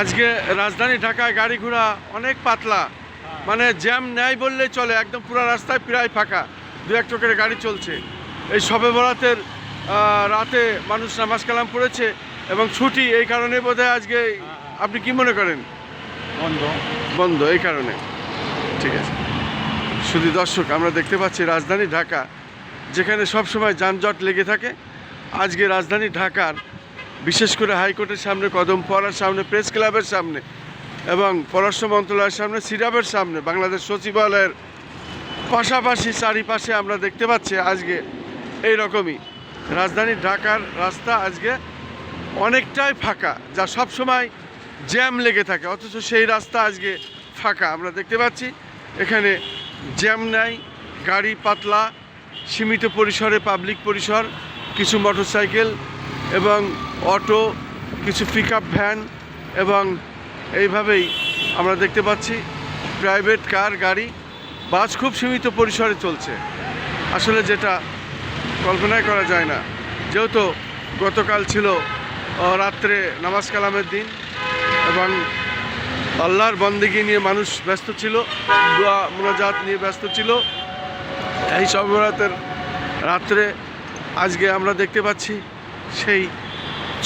আজকে রাজধানী ঢাকায় গাড়ি ঘোড়া অনেক পাতলা। মানে জ্যাম নেয় বললেই চলে একদম পুরো রাস্তায় প্রায় ফাঁকা। দু একটা করে গাড়ি চলছে। এই সবে বরাতের রাতে মানুষ নামাজ কালাম পড়েছে এবং ছুটি এই কারণে বোধহয় আজকে আপনি কি মনে করেন? বন্ধ। বন্ধ এই কারণে। ঠিক আছে। শুধু দর্শক আমরা দেখতে পাচ্ছি রাজধানী ঢাকা যেখানে সবসময় যানজট লেগে থাকে। আজকে রাজধানী ঢাকার বিশেষ করে হাইকোর্টের সামনে, কদম পড়ার সামনে, প্রেস ক্লাবের সামনে এবং পররাষ্ট্র মন্ত্রণালয়ের সামনে সিরাবের সামনে, বাংলাদেশ সচিবালয়ের পাশাপাশি চারিপাশে আমরা দেখতে পাচ্ছি আজকে এই রকমই রাজধানী ঢাকার রাস্তা আজকে অনেকটাই ফাঁকা, যা সব সময় জ্যাম লেগে থাকে, অথচ সেই রাস্তা আজকে ফাঁকা। আমরা দেখতে পাচ্ছি এখানে জ্যাম নাই, গাড়ি পাতলা, সীমিত পরিসরে, পাবলিক পরিসর, কিছু মোটরসাইকেল এবং অটো, কিছু পিক ভ্যান এবং এইভাবেই আমরা দেখতে পাচ্ছি প্রাইভেট কার গাড়ি বাস খুব সীমিত পরিসরে চলছে। আসলে যেটা কল্পনাই করা যায় না। যেহেতু গতকাল ছিল রাত্রে নামাজ কালামের দিন এবং আল্লাহর বন্দেগি নিয়ে মানুষ ব্যস্ত ছিল, দোয়া, মোনাজাত নিয়ে ব্যস্ত ছিল, এই সবরাতের রাত্রে আজকে আমরা দেখতে পাচ্ছি সেই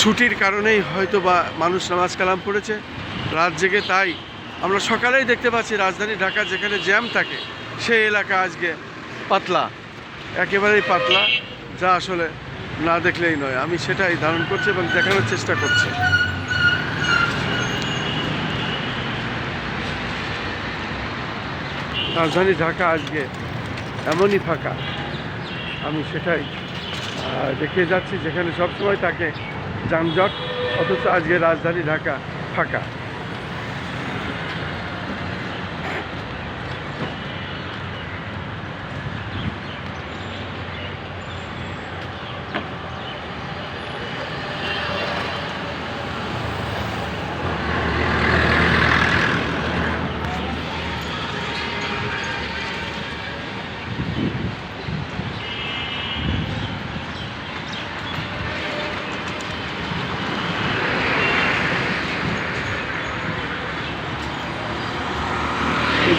ছুটির কারণেই হয়তো বা মানুষ নামাজ কালাম পড়েছে। রাত জেগে তাই আমরা সকালেই দেখতে পাচ্ছি রাজধানী ঢাকা যেখানে জ্যাম থাকে, সেই এলাকা আজকে পাতলা, একেবারেই পাতলা, যা আসলে না দেখলেই নয়। আমি সেটাই ধারণ করছি এবং দেখানোর চেষ্টা করছি। রাজধানী ঢাকা আজকে এমনই ফাঁকা। আমি সেটাই দেখিয়ে যাচ্ছি যেখানে সবসময় থাকে যানজট অথচ আজকে রাজধানী ঢাকা ফাঁকা।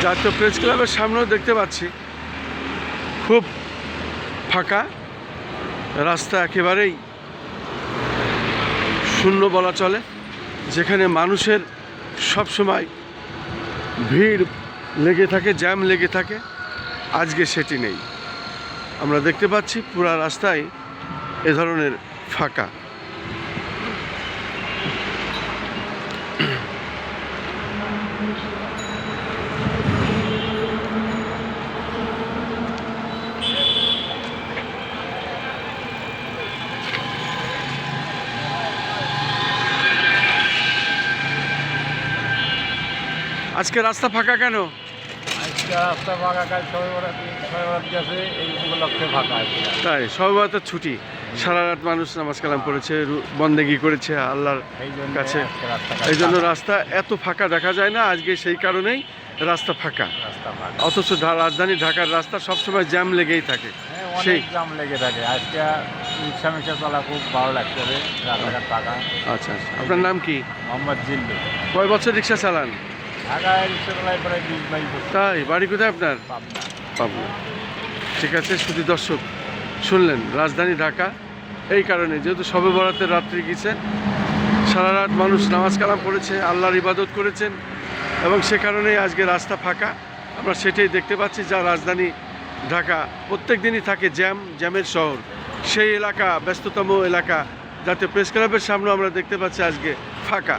জাতীয় প্রেস ক্লাবের সামনেও দেখতে পাচ্ছি। খুব ফাঁকা রাস্তা একেবারেই শূন্য বলা চলে, যেখানে মানুষের সব সময় ভিড় লেগে থাকে, জ্যাম লেগে থাকে। আজকে সেটি নেই। আমরা দেখতে পাচ্ছি পুরা রাস্তায় এ ধরনের ফাঁকা। আজকে রাস্তা ফাঁকা কেন? আজকে রাস্তা ফাঁকা ছয় বরাত গেছে এই উপলক্ষে ফাঁকা তাই সবাই তো ছুটি। সারা রাত মানুষ নামাজ কালাম করেছে বন্দেগি করেছে আল্লাহর কাছে। এই জন্য রাস্তা এত ফাঁকা দেখা যায় না আজকে সেই কারণেই রাস্তা ফাঁকা। অথচ রাজধানী ঢাকার রাস্তা সবসময় জ্যাম লেগেই থাকে। হ্যাঁ সেই জাম লেগে থাকে। আজকে রিক্সা মিক্সা চলা খুব ভালো লাগছে রাস্তাঘাট ফাঁকা। আচ্ছা আচ্ছা। আপনার নাম কি? মোহাম্মদ জিল্লু। কয় বছর রিক্সা চালান? ঢাকায় রিক্সা চালাই প্রায় বিশ বাইশ বছর। তাই? বাড়ি কোথায় আপনার? পাবনা। পাবনা। ঠিক আছে শুধু দর্শক শুনলেন রাজধানী ঢাকা। এই কারণে যেহেতু সবে বরাতের রাত্রি গেছে সারা রাত মানুষ নামাজ কালাম পড়েছে আল্লাহর ইবাদত করেছেন এবং সে কারণেই আজকে রাস্তা ফাঁকা। আমরা সেটাই দেখতে পাচ্ছি যা রাজধানী ঢাকা। প্রত্যেক দিনই থাকে জ্যাম জ্যামের শহর। সেই এলাকা ব্যস্ততম এলাকা যাতে প্রেস ক্লাবের সামনে আমরা দেখতে পাচ্ছি আজকে ফাঁকা।